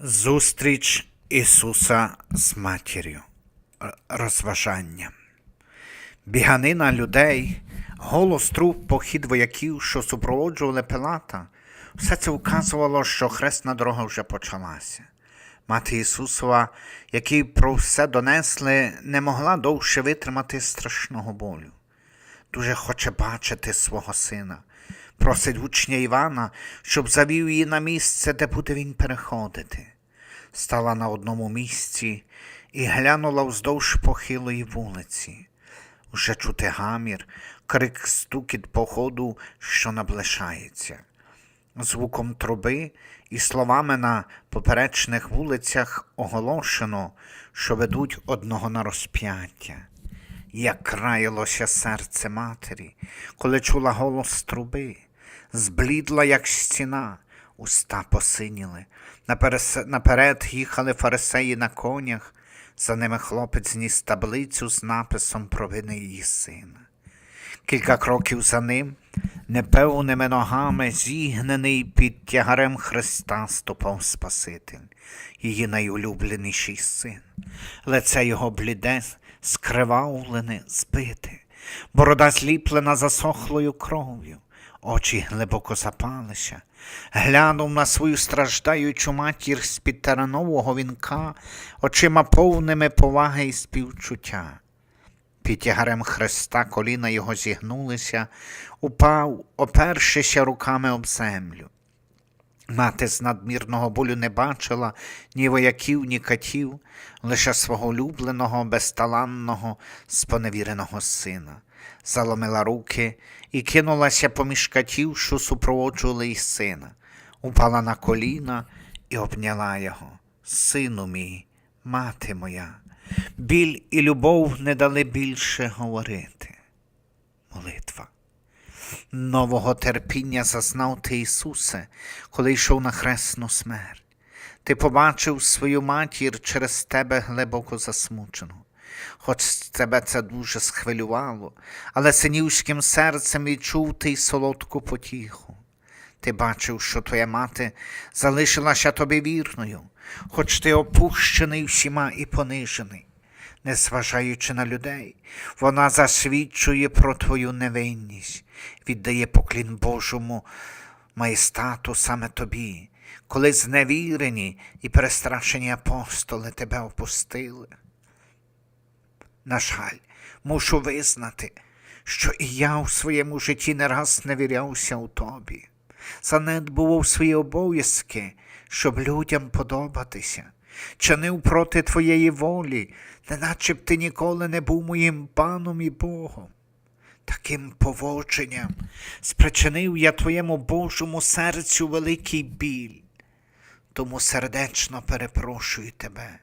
Зустріч Ісуса з матір'ю. Розважання. Біганина людей, голос труп, похід вояків, що супроводжували Пилата, все це вказувало, що хресна дорога вже почалася. Мати Ісусова, які про все донесли, не могла довше витримати страшного болю. Дуже хоче бачити свого сина. Просить учня Івана, щоб завів її на місце, де буде він переходити. Стала на одному місці і глянула вздовж похилої вулиці. Уже чути гамір, крик стукіт походу, що наближається. Звуком труби і словами на поперечних вулицях оголошено, що ведуть одного на розп'яття. Як краялося серце матері, коли чула голос труби, зблідла, як стіна, уста посиніли. Наперед їхали фарисеї на конях, за ними хлопець ніс таблицю з написом про вини її сина. Кілька кроків за ним, непевними ногами, зігнений під тягарем Христа ступав Спаситель, її найулюбленіший син. Лице його бліде, скривавлене, збите, борода зліплена засохлою кров'ю, очі глибоко запалися. Глянув на свою страждаючу матір з-під теранового вінка, очима повними поваги і співчуття. Під тягарем Христа коліна його зігнулися, упав, опершися руками об землю. Мати з надмірного болю не бачила ні вояків, ні катів, лише свого улюбленого, безталанного, споневіреного сина. Заломила руки і кинулася поміж катів, що супроводжували й сина. Упала на коліна і обняла його. Сину мій, мати моя, біль і любов не дали більше говорити. Молитва. Нового терпіння зазнав ти, Ісусе, коли йшов на хресну смерть. Ти побачив свою матір через тебе глибоко засмучену. Хоч тебе це дуже схвилювало, але синівським серцем відчув ти й солодку потіху. Ти бачив, що твоя мати залишилася тобі вірною, хоч ти опущений всіма і понижений. Незважаючи на людей, вона засвідчує про твою невинність, віддає поклін Божому маєстату саме тобі, коли зневірені і перестрашені апостоли тебе опустили. На жаль, мушу визнати, що і я у своєму житті не раз не вірявся у тобі, занедбував свої обов'язки, щоб людям подобатися, чинив проти твоєї волі, неначе б ти ніколи не був моїм паном і Богом. Таким поводженням спричинив я твоєму Божому серцю великий біль. Тому сердечно перепрошую тебе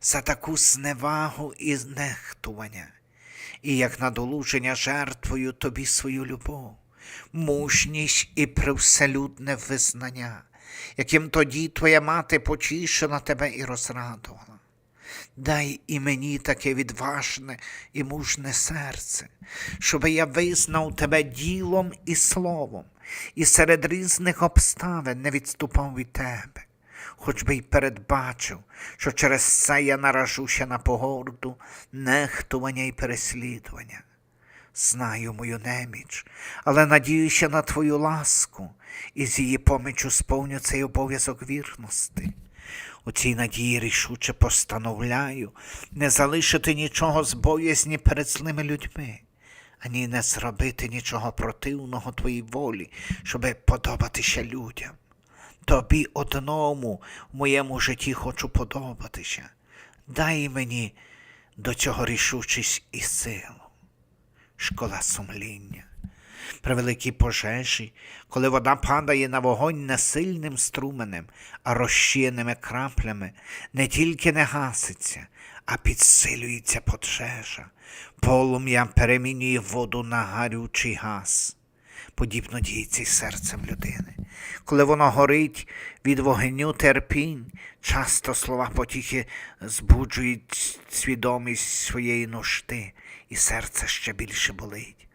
за таку зневагу і нехтування, і як надолуження жертвою тобі свою любов, мужність і привселюдне визнання, яким тоді твоя мати потішила тебе і розрадувала. Дай і мені таке відважне і мужне серце, щоби я визнав тебе ділом і словом, і серед різних обставин не відступав від тебе, хоч би й передбачив, що через це я наражуся на погорду, нехтування і переслідування. Знаю мою неміч, але надіюся на твою ласку, і з її помічю сповню цей обов'язок вірності. У цій надії рішуче постановляю не залишити нічого з боязні перед злими людьми, ані не зробити нічого противного твоїй волі, щоби подобатися людям. Тобі одному в моєму житті хочу подобатися. Дай мені до цього рішучість і силу. Школа сумління. При великій пожежі, коли вода падає на вогонь не сильним струменем, а розчинними краплями, не тільки не гаситься, а підсилюється пожежа. Полум'я перемінює воду на гарючий газ. Подібно й серцем людини. Коли воно горить від вогню терпінь, часто слова потіхи збуджують свідомість своєї нужди, і серце ще більше болить.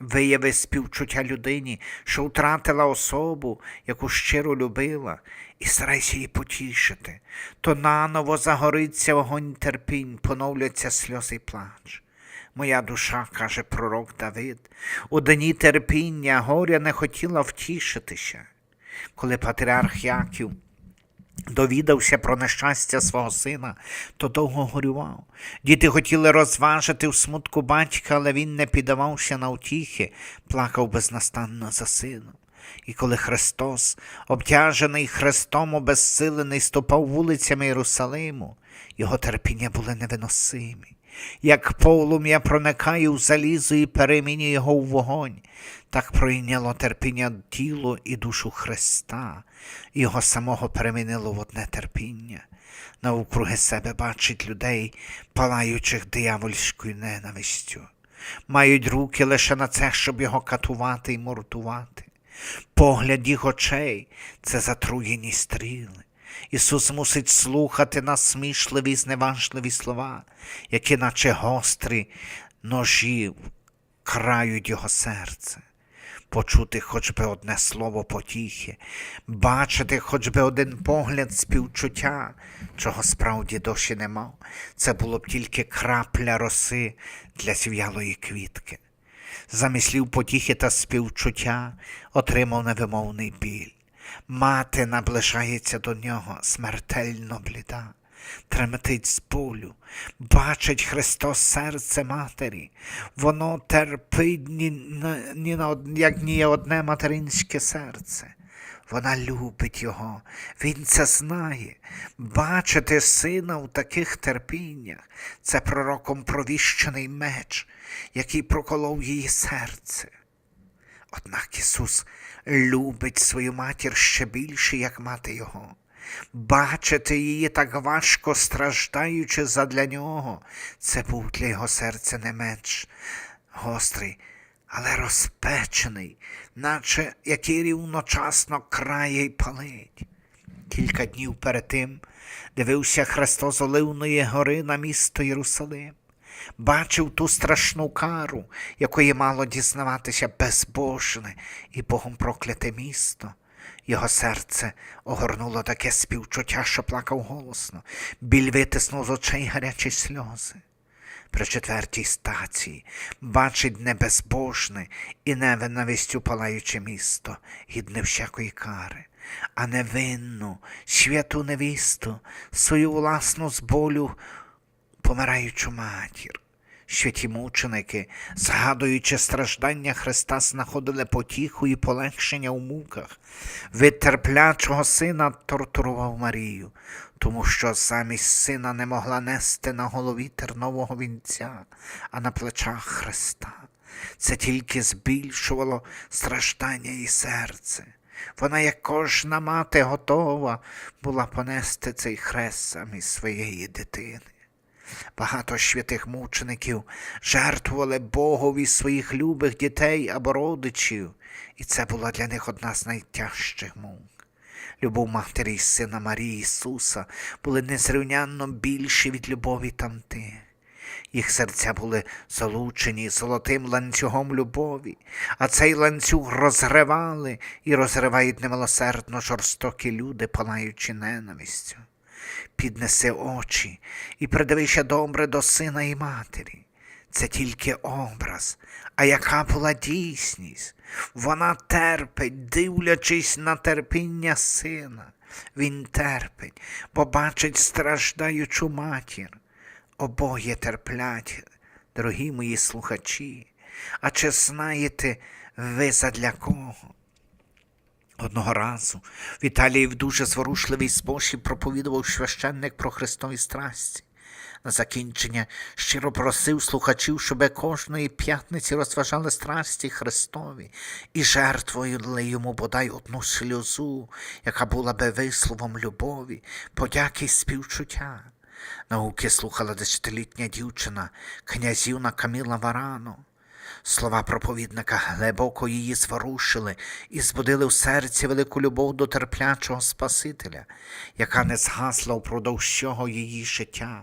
Вияви співчуття людині, що втратила особу, яку щиро любила, і старайся її потішити, то наново загориться вогонь терпінь, поновляться сльози й плач. Моя душа, каже пророк Давид, у дні терпіння горя не хотіла втішитися. Коли патріарх Яків довідався про нещастя свого сина, то довго горював. Діти хотіли розважити в смутку батька, але він не піддавався на утіхи, плакав безнастанно за сином. І коли Христос, обтяжений Христом обезсилений, ступав вулицями Єрусалиму, його терпіння були невиносимі. Як полум'я проникає в залізо і перемінює його в вогонь, так пройняло терпіння тіло і душу Христа, його самого перемінило в одне терпіння. Навкруги себе бачить людей, палаючих диявольською ненавистю. Мають руки лише на це, щоб його катувати і мордувати. Погляд їх очей це затруєні стріли. Ісус мусить слухати насмішливі зневажливі слова, які, наче гострі ножі, крають його серце. Почути хоч би одне слово потіхи, бачити хоч би один погляд співчуття, чого справді досі не мав. Це було б тільки крапля роси для зів'ялої квітки. Замість слів потіхи та співчуття отримав невимовний біль. Мати наближається до нього смертельно бліда, тремтить з болю, бачить Христос серце матері, воно терпить ні, ні як ні одне материнське серце. Вона любить його, він це знає. Бачити сина в таких терпіннях це пророком провіщений меч, який проколов її серце. Однак Ісус любить свою матір ще більше, як мати Його. Бачити її так важко страждаючи задля нього, це був для його серця не меч гострий, але розпечений, наче який рівночасно крає й палить. Кілька днів перед тим дивився Христос Оливної гори на місто Єрусалим, бачив ту страшну кару, якої мало дізнаватися безбожне і Богом прокляте місто. Його серце огорнуло таке співчуття, що плакав голосно, біль витиснув з очей гарячі сльози. При четвертій стації бачить небезбожне і невинавістю палаюче місто, гідне всякої кари, а невинну, святу невісту, свою власну з болю помираючу матір. Святі мученики, згадуючи страждання Христа, знаходили потіху і полегшення у муках. Від терплячого сина тортурував Марію, тому що замість сина не могла нести на голові тернового вінця, а на плечах Христа. Це тільки збільшувало страждання і серце. Вона, як кожна мати, готова була понести цей хрест замість своєї дитини. Багато святих мучеників жертвували Богові своїх любих дітей або родичів, і це була для них одна з найтяжчих мук. Любов матері і сина Марії Ісуса були незрівнянно більші від любові тамтих. Їх серця були залучені золотим ланцюгом любові, а цей ланцюг розривали і розривають немилосердно жорстокі люди, палаючи ненавистю піднеси очі і придивися добре до сина і матері. Це тільки образ, а яка була дійсність? Вона терпить, дивлячись на терпіння сина. Він терпить, бо бачить страждаючу матір. Обоє терплять, дорогі мої слухачі. А чи знаєте ви задля кого? Одного разу в Італії в дуже зворушливий спосіб проповідував священник про Христові страсті. На закінчення щиро просив слухачів, щоб кожної п'ятниці розважали страсті Христові і жертвували йому бодай одну сльозу, яка була би висловом любові, подяки й співчуття. Науки слухала десятилітня дівчина, князівна Каміла Варано. Слова проповідника глибоко її зворушили і збудили в серці велику любов до терплячого Спасителя, яка не згасла впродовж всього її життя.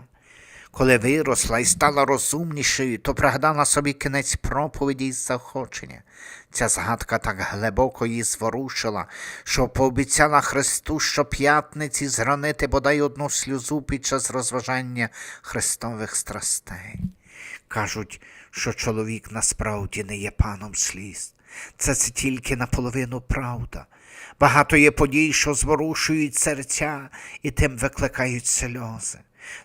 Коли виросла і стала розумнішою, то пригадала собі кінець проповіді із заохочення. Ця згадка так глибоко її зворушила, що пообіцяла Христу щоп'ятниці зранити бодай одну сльозу під час розважання Христових страстей. Кажуть, що чоловік насправді не є паном сліз. Це, це тільки наполовину правда. Багато є подій, що зворушують серця і тим викликають сльози.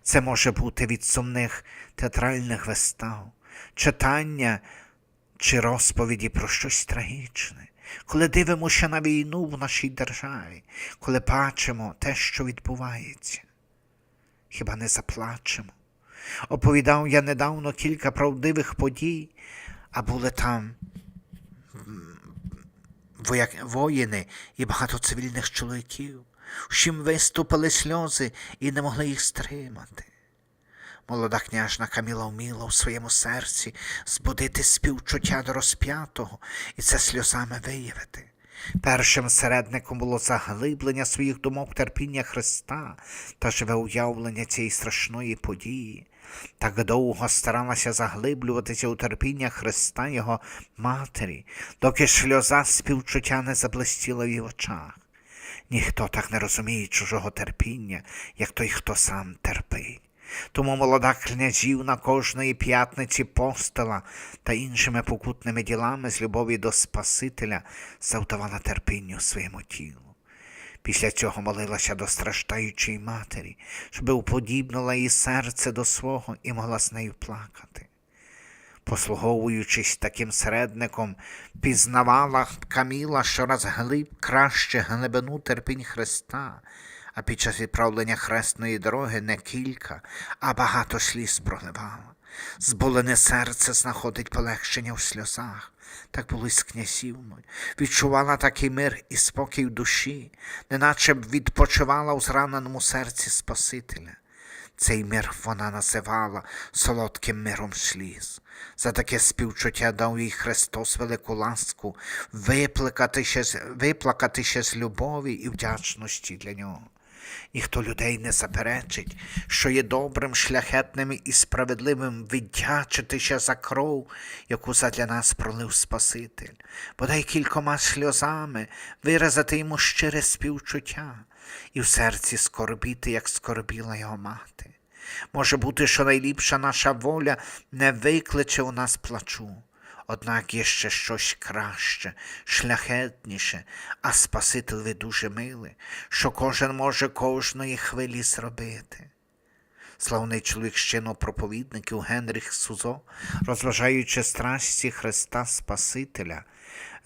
Це може бути від сумних театральних вистав, читання чи розповіді про щось трагічне, коли дивимося на війну в нашій державі, коли бачимо те, що відбувається. Хіба не заплачемо? Оповідав я недавно кілька правдивих подій, а були там вояк... воїни і багато цивільних чоловіків, вщим виступили сльози і не могли їх стримати. Молода княжна Каміла вміла в своєму серці збудити співчуття до розп'ятого і це сльозами виявити. Першим середником було заглиблення своїх думок терпіння Христа та живе уявлення цієї страшної події. Так довго старалася заглиблюватися у терпіння Христа Його Матері, доки сльоза співчуття не заблистіла в її очах. Ніхто так не розуміє чужого терпіння, як той, хто сам терпить. Тому молода князівна кожної п'ятниці постила та іншими покутними ділами з любові до Спасителя завдавала терпінню своєму тілу. Після цього молилася до страждаючої матері, щоб уподібнила її серце до свого і могла з нею плакати. Послуговуючись таким середником, пізнавала Каміла щораз глиб краще глибину терпінь Христа, а під час відправлення хресної дороги не кілька, а багато сліз проливала. Зболене серце знаходить полегшення в сльозах. Так було й князівною. Відчувала такий мир і спокій в душі, неначе б відпочивала у зраненому серці Спасителя. Цей мир вона називала солодким миром сліз. За таке співчуття дав їй Христос велику ласку з- виплакатися з любові і вдячності для нього. Ніхто людей не заперечить, що є добрим, шляхетним і справедливим віддячитися за кров, яку задля нас пролив Спаситель, бодай кількома сльозами виразити йому щире співчуття і в серці скорбіти, як скорбіла його мати. Може бути, що найліпша наша воля не викличе у нас плачу. Однак є ще щось краще, шляхетніше, а Спаситель дуже милий, що кожен може кожної хвилі зробити. Славний чоловік щино проповідників Генріх Сузо, розважаючи страсті Христа Спасителя,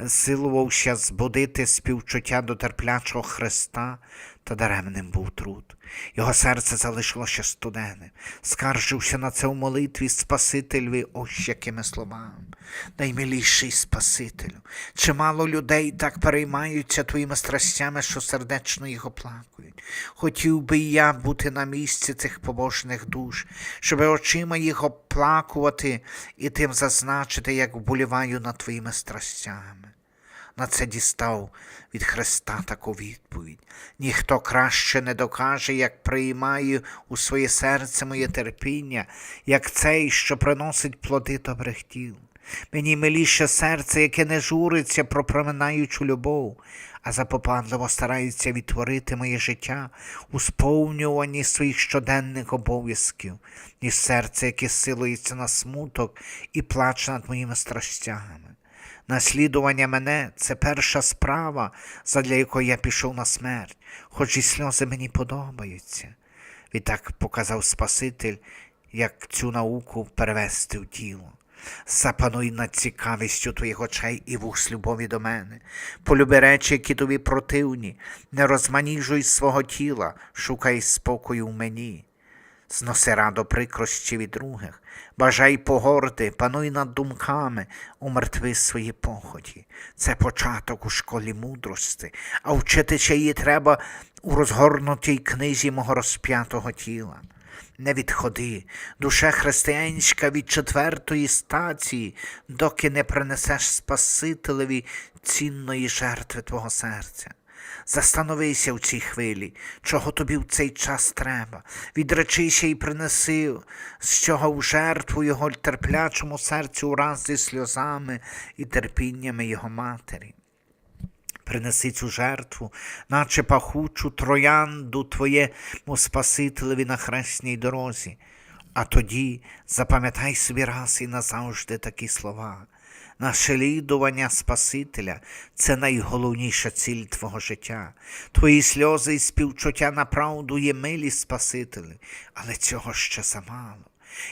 силувався збудити співчуття до терплячого Христа, та даремним був труд. Його серце залишилося студене, скаржився на це в молитві Спасителеві ось якими словами. Наймиліший Спасителю, чимало людей так переймаються твоїми страстями, що сердечно їх оплакують. Хотів би і я бути на місці цих побожних душ, щоб очима їх оплакувати і тим зазначити, як вболіваю над твоїми страстями. На це дістав від Христа таку відповідь. Ніхто краще не докаже, як приймає у своє серце моє терпіння, як цей, що приносить плоди добрих діл. Мені миліше серце, яке не журиться про проминаючу любов, а запопадливо старається відтворити моє життя у сповнюванні своїх щоденних обов'язків, ніж серце, яке силується на смуток і плаче над моїми страстями. Наслідування мене це перша справа, задля якої я пішов на смерть, хоч і сльози мені подобаються. Відтак показав Спаситель, як цю науку перевести в діло. Запануй над цікавістю твоїх очей і вух любові до мене. Полюби речі, які тобі противні, не розманіжуй свого тіла, шукай спокою в мені. Зноси радо прикрощі від других, бажай погорди, пануй над думками, умертви свої поході. Це початок у школі мудрости, а вчитися її треба у розгорнутій книзі мого розп'ятого тіла. Не відходи, душе християнська від четвертої стації, доки не принесеш Спасителеві цінної жертви твого серця. Застановися в цій хвилі, чого тобі в цей час треба. Відречися і принеси з чого в жертву його терплячому серцю ураз зі сльозами і терпіннями його матері. Принеси цю жертву, наче пахучу троянду твоєму Спасителеві на хресній дорозі. А тоді запам'ятай собі раз і назавжди такі слова. Наслідування Спасителя це найголовніша ціль твого життя. Твої сльози і співчуття направду є милі Спасителю, але цього ще замало.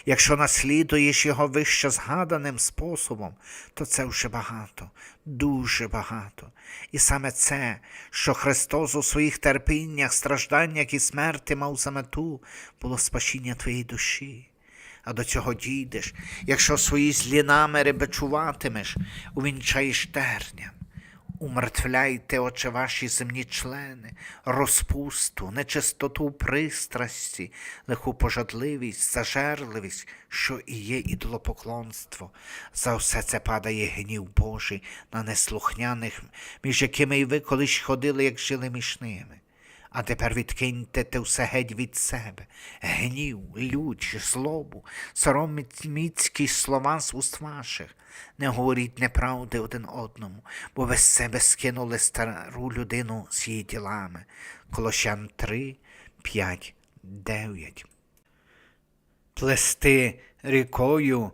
Якщо наслідуєш його вище згаданим способом, то це вже багато, дуже багато. І саме це, що Христос у своїх терпіннях, стражданнях і смерті мав за мету, було спасіння твоєї душі. А до цього дійдеш, якщо свої злі наміри бичуватимеш, увінчаєш терням. Умертвляйте, очі ваші земні члени, розпусту, нечистоту пристрасті, лиху пожадливість, зажерливість, що і є ідолопоклонство. За все це падає гнів Божий на неслухняних, між якими і ви колись ходили, як жили між ними. А тепер відкиньте те все геть від себе, гнів, лють, злобу, сороміцькі слова з уст ваших. Не говоріть неправди один одному, бо ви з себе скинули стару людину з її ділами. Колощан 3, 5, 9. Плести рікою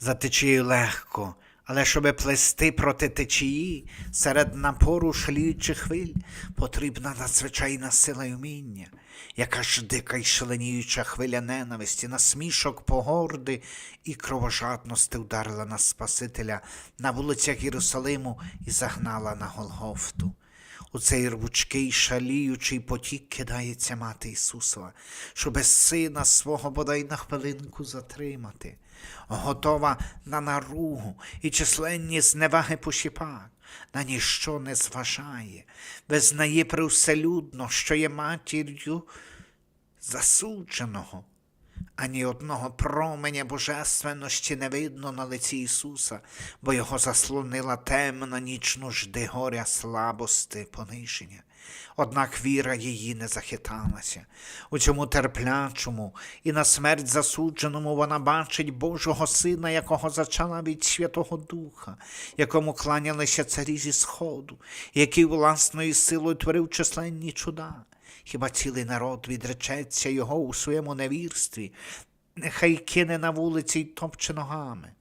за легко, але щоби плести проти течії серед напору шліючих хвиль, потрібна надзвичайна сила й уміння, яка ж дика й шаленіюча хвиля ненависті, насмішок погорди і кровожадності вдарила на Спасителя на вулицях Єрусалиму і загнала на Голгофту. У цей рвучкий шаліючий потік кидається мати Ісусова, щоби сина свого бодай на хвилинку затримати, готова на наругу і численні зневаги пошіпак, на ніщо не зважає, визнає привселюдно, що є матір'ю засудженого. Ані одного променя божественності не видно на лиці Ісуса, бо його заслонила темна ніч нужди горя, слабости, пониження. Однак віра її не захиталася. У цьому терплячому і на смерть засудженому вона бачить Божого Сина, якого зачала від Святого Духа, якому кланялися царі зі Сходу, який власною силою творив численні чуда. Хіба цілий народ відречеться його у своєму невірстві, нехай кине на вулиці й топче ногами.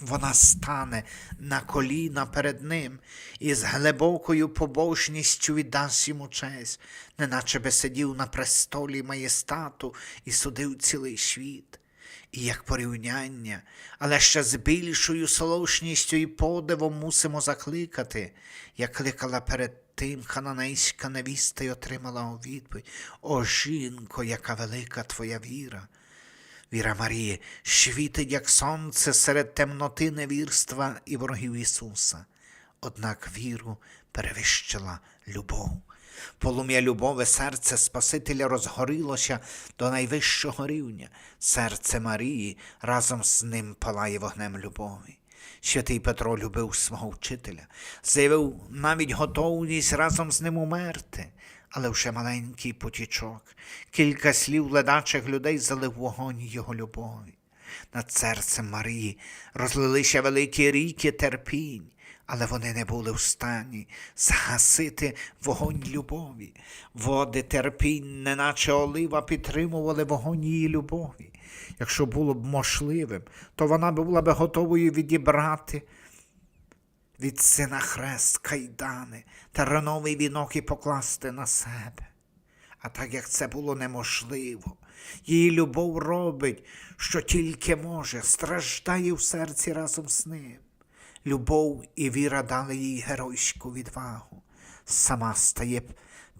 Вона стане на коліна перед ним і з глибокою побожністю віддасть йому честь, неначе би сидів на престолі маєстату і судив цілий світ. І як порівняння, але ще з більшою солошністю і подивом мусимо закликати, як кликала перед тим хананейська невіста й отримала у відповідь О жінко, яка велика твоя віра! Віра Марії світить, як сонце серед темноти невірства і ворогів Ісуса. Однак віру перевищила любов. Полум'я любові серце Спасителя розгорілося до найвищого рівня. Серце Марії разом з ним палає вогнем любові. Святий Петро любив свого вчителя, заявив навіть готовність разом з ним умерти, але вже маленький потічок, кілька слів ледачих людей залив вогонь його любові. Над серцем Марії розлилися великі ріки терпінь, але вони не були в стані загасити вогонь любові. Води терпінь, неначе олива, підтримували вогонь її любові. Якщо було б можливим, то вона була б готовою відібрати від сина хрест кайдани та рановий вінок і покласти на себе. А так як це було неможливо, її любов робить, що тільки може, страждає в серці разом з ним. Любов і віра дали їй геройську відвагу. Сама стає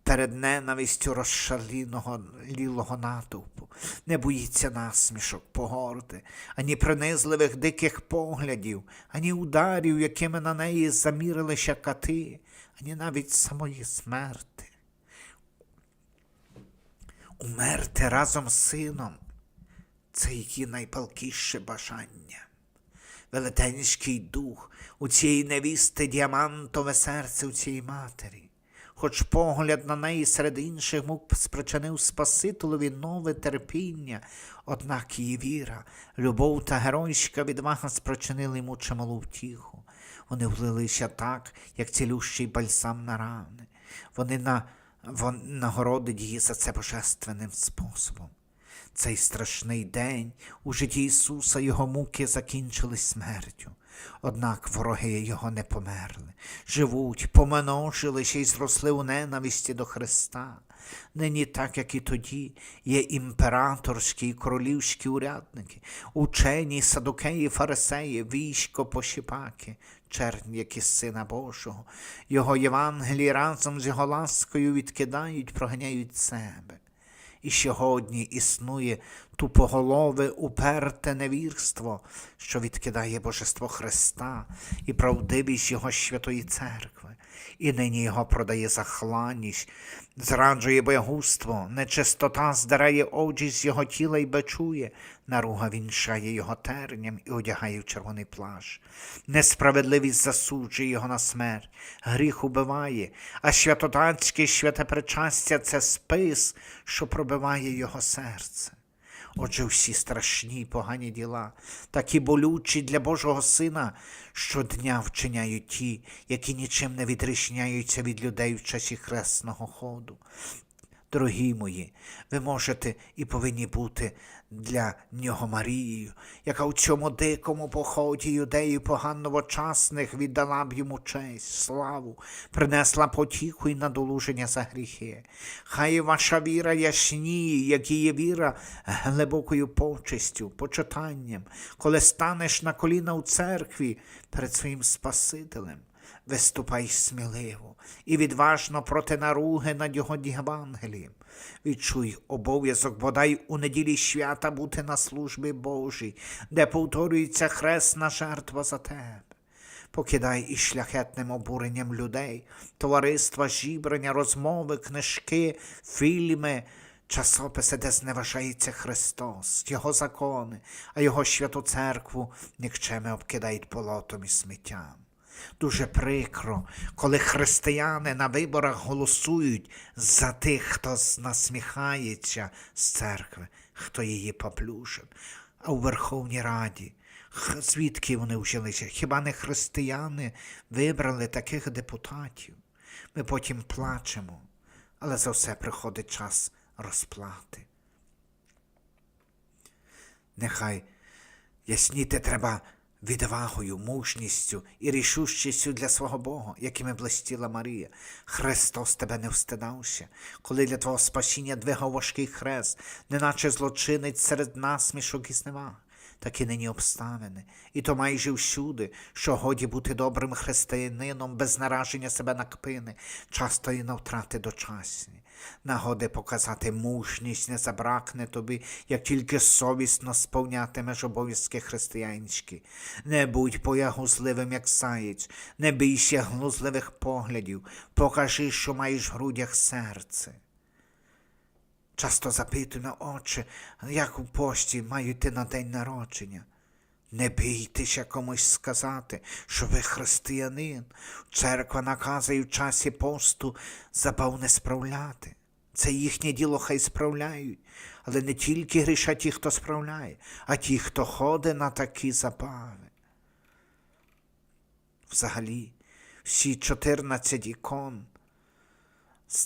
перед ненавистю розшаліного лілого натовпу, не боїться насмішок, погорди, ані принизливих диких поглядів, ані ударів, якими на неї замірилися кати, ані навіть самої смерти. Умерти разом з сином це її найпалкіше бажання. Велетенський дух у цієї невісти діамантове серце у цій матері. Хоч погляд на неї серед інших мук спричинив Спасителові нове терпіння, однак її віра, любов та геройська відвага спричинили йому чималу втіху. Вони влилися так, як цілющий бальсам на рани. Вони на, вон, нагородить її за це божественним способом. Цей страшний день у житті Ісуса його муки закінчились смертю. Однак вороги його не померли, живуть, помножилися і зросли у ненависті до Христа. Нині, так як і тоді, є імператорські і королівські урядники, учені, садукеї, фарисеї, військо, пощіпаки, чернь, як із Сина Божого. Його Євангелії разом з його ласкою відкидають, проганяють себе. І сьогодні існує тупоголове, уперте невірство, що відкидає Божество Христа і правдивість Його святої церкви, і нині його продає за хланність, зраджує боягузтво, нечистота здирає очі з його тіла і бичує, наруга вінчає його терням і одягає в червоний плащ. Несправедливість засуджує його на смерть, гріх убиває, а святотатське святе причастя це спис, що пробиває його серце. Отже, всі страшні й погані діла, такі болючі для Божого Сина, щодня вчиняють ті, які нічим не відрізняються від людей в часі хресного ходу. Дорогі мої, ви можете і повинні бути для нього Марією, яка у цьому дикому поході юдеї поганновочасних віддала б йому честь, славу, принесла потіху і надолуження за гріхи. Хай ваша віра ясніє, як її віра глибокою почестю, почитанням, коли станеш на коліна у церкві перед своїм Спасителем. Виступай сміливо і відважно проти наруги над його Євангелієм. Відчуй обов'язок бодай у неділі свята бути на службі Божій, де повторюється хресна жертва за тебе. Покидай із шляхетним обуренням людей, товариства, зібрання, розмови, книжки, фільми, часописи, де зневажається Христос, Його закони, а Його святу церкву нікчеми обкидають болотом і сміттям. Дуже прикро, коли християни на виборах голосують за тих, хто насміхається з церкви, хто її поплюжив. А у Верховній Раді, звідки вони вжилися? Хіба не християни вибрали таких депутатів? Ми потім плачемо, але за все приходить час розплати. Нехай ясніти треба відвагою, мужністю і рішучістю для свого Бога, якими блистіла Марія. Христос тебе не встидався, коли для твого спасіння двигав важкий хрест, неначе злочинець серед насмішок і зневаг. Так і нині обставини, і то майже всюди, що годі бути добрим християнином без нараження себе на кпини, часто і на втрати дочасні. Нагоди показати мужність не забракне тобі, як тільки совісно сповнятимеш обов'язки християнські. Не будь поягузливим, як заєць, не бійся глузливих поглядів, покажи, що маєш в грудях серце. Часто запитую на очі, як у пошті маю йти на день народження. Не бійтеся комусь сказати, що ви християнин. Церква наказує в часі посту забав не справляти. Це їхнє діло хай справляють, але не тільки грішать ті, хто справляє, а ті, хто ходить на такі забави. Взагалі, всі 14 ікон з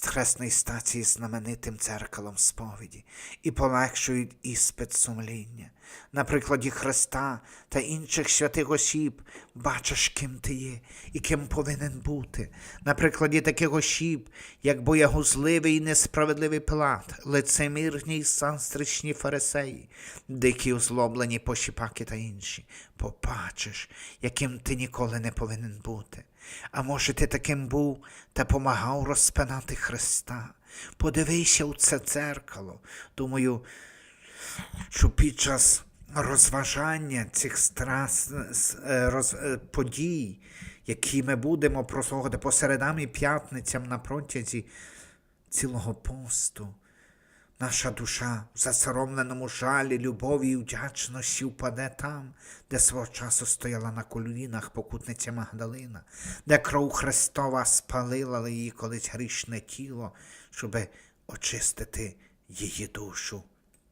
стації знаменитим церкалом сповіді і полегшують іспит сумління. На прикладі Христа та інших святих осіб бачиш, ким ти є і ким повинен бути. На прикладі таких осіб, як боягузливий і несправедливий Пилат, лицемірні й санстричні фарисеї, дикі озлоблені пощіпаки та інші, побачиш, яким ти ніколи не повинен бути. А може, ти таким був та помагав розпинати Христа. Подивися у це дзеркало. Думаю, що під час розважання цих страс, е, е, подій, які ми будемо прослухати по середам і п'ятницям на протязі цілого посту, Наша душа в засоромленому жалі, любові і вдячності впаде там, де свого часу стояла на колінах покутниця Магдалина, де кров Христова спалила її колись грішне тіло, щоби очистити її душу.